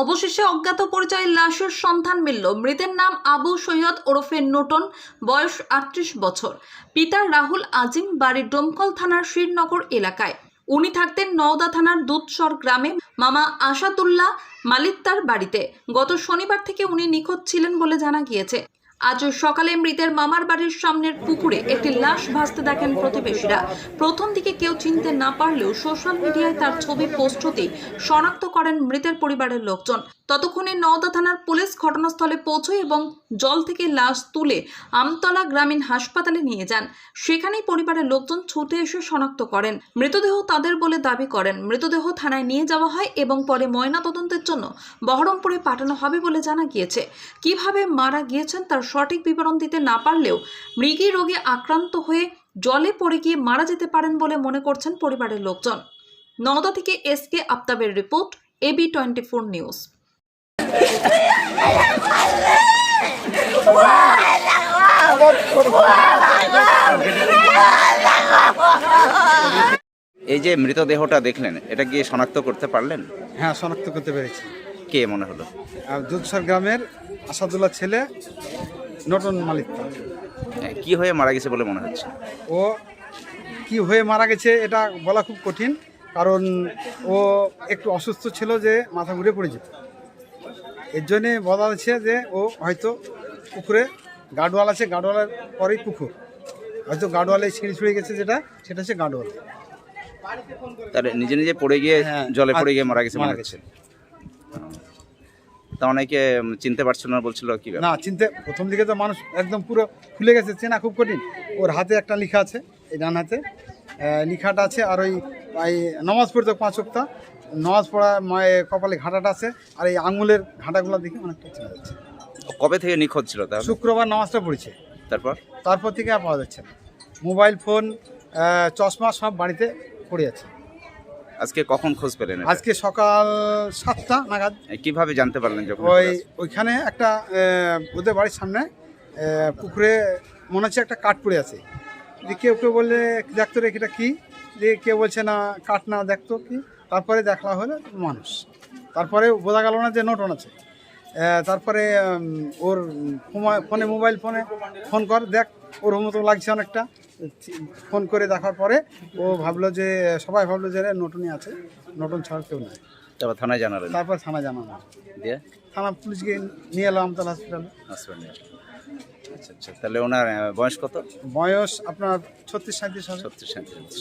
অবশেষে অজ্ঞাত পরিচয় লাশের সন্ধান মিলল। মৃতের নাম আবু সৈয়দ ওরফে নোটন, বয়স আটত্রিশ বছর। পিতা রাহুল আজিম বাড়ির ডোমকল থানার শ্রীনগর এলাকায়। উনি থাকতেন নওদা থানার দুধসর গ্রামে। মামা আসাদুল্লাহ মালিত্তার বাড়িতে। গত শনিবার থেকে উনি নিখোঁজ ছিলেন বলে জানা গিয়েছে। আজ সকালে মৃতের মামার বাড়ির সামনের পুকুরে একটি লাশ ভাসতে দেখেন প্রতিবেশীরা। প্রথম দিকে কেউ চিনতে না পারলেও সোশ্যাল মিডিয়ায় তার ছবি পোস্ট হতেই শনাক্ত করেন মৃতের পরিবারের লোকজন। ততক্ষণে নওদা থানার পুলিশ ঘটনাস্থলে পৌঁছয় এবং জল থেকে লাশ তুলে আমতলা গ্রামীণ হাসপাতালে নিয়ে যান। সেখানেই পরিবারের লোকজন ছুটে এসে শনাক্ত করেন। মৃতদেহ তাদের বলে দাবি করেন। মৃতদেহ থানায় নিয়ে যাওয়া হয় এবং পরে ময়নাতদন্তের জন্য বহরমপুরে পাঠানো হবে বলে জানা গিয়েছে। কীভাবে মারা গিয়েছেন তার সঠিক বিবরণ দিতে না পারলেও মৃগী রোগে আক্রান্ত হয়ে জলে পড়ে গিয়ে মারা যেতে পারেন বলে মনে করছেন পরিবারের লোকজন। নওদা থেকে S K আফতাবের report AB twenty four news. এই যে মৃতদেহটা দেখলেন এটা গিয়ে শনাক্ত করতে পারলেন? হ্যাঁ শনাক্ত করতে পেরেছি। কে মনে হলো? দুধসর গ্রামের আসাদুল্লাহ ছেলে নটন মালিক। কি হয়ে মারা গেছে বলে মনে হচ্ছে? ও কি হয়ে মারা গেছে এটা বলা খুব কঠিন কারণ ও একটু অসুস্থ ছিল যে মাথা ঘুরে পড়ে যেত। এর জন্যে বলা আছে যে ও হয়তো পুকুরে গাডওয়াল আছে গাডওয়ালের পরেই পুকুর। হয়তো গাডওয়ালে ছিঁড়ে ছিঁড়ে গেছে যেটা সেটা হচ্ছে গাডওয়াল তাহলে নিজে নিজে পড়ে গিয়ে হ্যাঁ, জলে পড়ে গিয়ে মারা গেছে মারা হচ্ছে। তা অনেকে চিনতে পারছিল না বলছিল কি না চিনতে প্রথম দিকে তো মানুষ একদম পুরো খুলে গেছে চেনা খুব কঠিন। ওর হাতে একটা লেখা আছে এই ডান হাতে। লেখাটা আছে আর ওই এই নামাজ পড়তে পাঁচ সপ্তাহ নামাজ পড়া মায়ের কপালে ঘাটাটা আছে আর এই আঙুলের ঘাটাগুলো দেখে অনেকটা চেনা যাচ্ছে। কবে থেকে নিখোঁজ ছিল তাহলে? শুক্রবার নামাজটা পড়েছে। তারপর? তারপর থেকে আর পাওয়া যাচ্ছে না। মোবাইল ফোন চশমা সব বাড়িতে পড়ে আছে। আজকে কখন খোঁজ পেলেন আজকে সকাল সাতটা নাগাদ। কীভাবে জানতে পারলেন যখন ওই ওইখানে একটা ওদের বাড়ির সামনে পুকুরে মনে হচ্ছে একটা কাঠ পড়ে আছে। যে কেউ কেউ বললে দেখতো রে এটা কি? যে কেউ বলছে না কাঠ না দেখতো কি? তারপরে দেখা হলো মানুষ। তারপরে বোঝা গেল না যে নোটন আছে। তারপরে ওর ফোনে মোবাইল ফোনে ফোন কর দেখ ওর মতো লাগছে অনেকটা। ফোন করে দেখার পরে ও ভাবলো যে সবাই ভাবলো যে নটনই আছে। নটন ছাড়া কেউ নাই। তারপর থানায় জানালেন? তারপর থানা জানানো দিয়ে? থানা পুলিশকে নিয়ে এলাম আমতলা হসপিটালে হাসবেন্ড আচ্ছা আচ্ছা তাহলে ওনার বয়স কত? বয়স আপনার ছত্রিশ সাঁত্রিশ হবে। ছত্রিশ সাঁত্রিশ।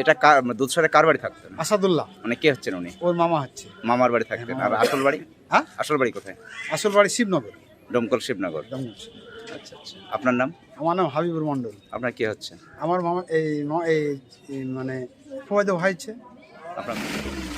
এটা কার দুধসারে কার বাড়ি থাকতেন? আসাদুল্লাহ। মানে কে হচ্ছেন উনি? ওর মামা হচ্ছে। মামার বাড়ি থাকতেন। আর আসল বাড়ি? হ্যাঁ? আসল বাড়ি কোথায়? আসল বাড়ি শিবনগর। ডমকল শিবনগর। দমদম। আচ্ছা আচ্ছা। আপনার নাম? আমার নাম হাবিবুর মণ্ডল। আপনার কি হচ্ছে? আমার মামা এই এই এই ভাইছে। ফুয়াদে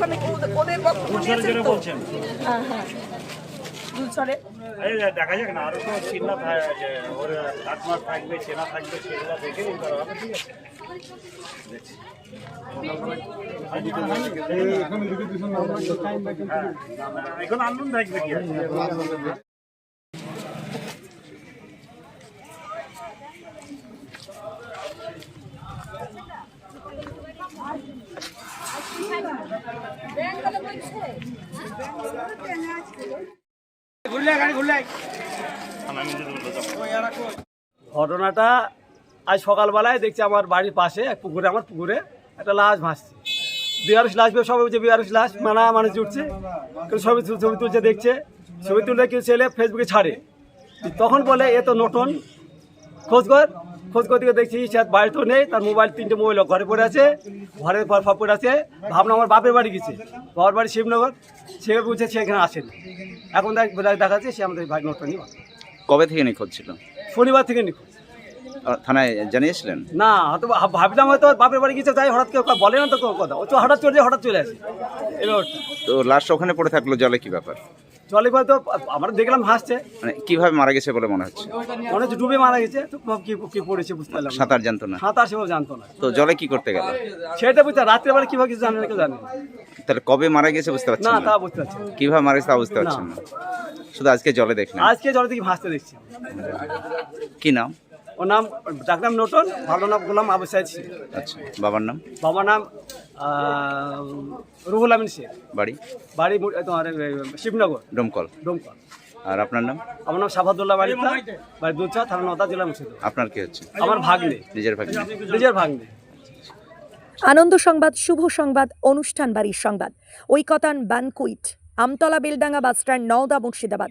ওখানে ওদের- বক্তব্য নিয়েছেন তো? দুলছরে? এই যে দেখা যাক না আরও তো চিন্তা থাকে ওর কাটমার থাকবে চেনা থাকবে সেগুলো দেখে এই হবে। ঠিক আছে। এখন আন্দোলন থাকবে কি? ঘটনাটা আজ সকালবেলায় দেখছি আমার বাড়ির পাশে এক পুকুরে, আমার পুকুরে একটা লাশ ভাসছে। বিহারিস লাশ সবাই বলছে বিহারিস লাশ, মানা মানুষ জুটছে। কেউ ছবি ছবি তুলছে, দেখছে। ছবি তুলে কেউ ছেলে ফেসবুকে ছাড়ে। তখন বলে, এ তো নতুন। খোঁজ কর। খোঁজ করতে দেখছি সে বাড়ি তো নেই তার মোবাইল তিনটে মোবাইল ঘরে পড়ে আছে ঘরে পর সব পড়ে আছে। ভাবনা আমার বাপের বাড়ি গেছে। বাবার বাড়ি শিবনগর সে বলছে সে এখানে আসেনি। এখন দেখ দেখা যাচ্ছে সে আমাদের ভাই নতুনই কবে থেকে নিখোঁজ ছিল? শনিবার থেকে নিখোঁজ। থানায় জানিয়েছিলেন? না হয়তো ভাব- ভাবলাম হয়তো বাপের বাড়ি গেছে তাই হঠাৎ কেউ বলে না তো কোনো কথা। ও তো হঠাৎ চলে যায় হঠাৎ চলে আসে। এবার তো লাস্ট ওখানে পড়ে থাকল জলে কি ব্যাপার? চলে তো আমরা দেখলাম হাসছে। মানে কীভাবে মারা গেছে বলে মনে হচ্ছে? মনে হচ্ছে ডুবে মারা গেছে তো কি কি পড়েছে বুঝতে পারলাম না। সাঁতার জানতো না। সাঁতার সেও জানতো না। তো জলে কি করতে গেল? সেটা বুঝতে রাত্রে বেলা কীভাবে কিছু জানে না কেউ জানে না। তাহলে কবে মারা গেছে বুঝতে পারছেন না না? তা বুঝতে পারছি না। কীভাবে মারা গেছে তা বুঝতে পারছেন না। শুধু আজকে জলে দেখলাম আজকে জলে থেকে ভাসতে দেখছি। কি নাম? ওর নাম ডাকনাম নটন ভালো নাম গোলাম আবু সাইদ শেখ। আচ্ছা বাবার নাম? বাবার নাম রুহুল আমিন শেখ। বাড়ি? বাড়ি তোমার শিবনগর। ডোমকল। ডোমকল। আর আপনার নাম? আমার নাম সাফাদুল্লাহ বাড়িটা বাড়ি দুধচা থানা নদা জেলা মুর্শিদাবাদ। আপনার কি হচ্ছে? আমার ভাগ্নে। নিজের ভাগ্নে। নিজের ভাগ্নে। আনন্দ সংবাদ শুভ সংবাদ অনুষ্ঠান বাড়ির সংবাদ। Oikotan banquet Amtala Beldanga bus stand Nawda Murshidabad.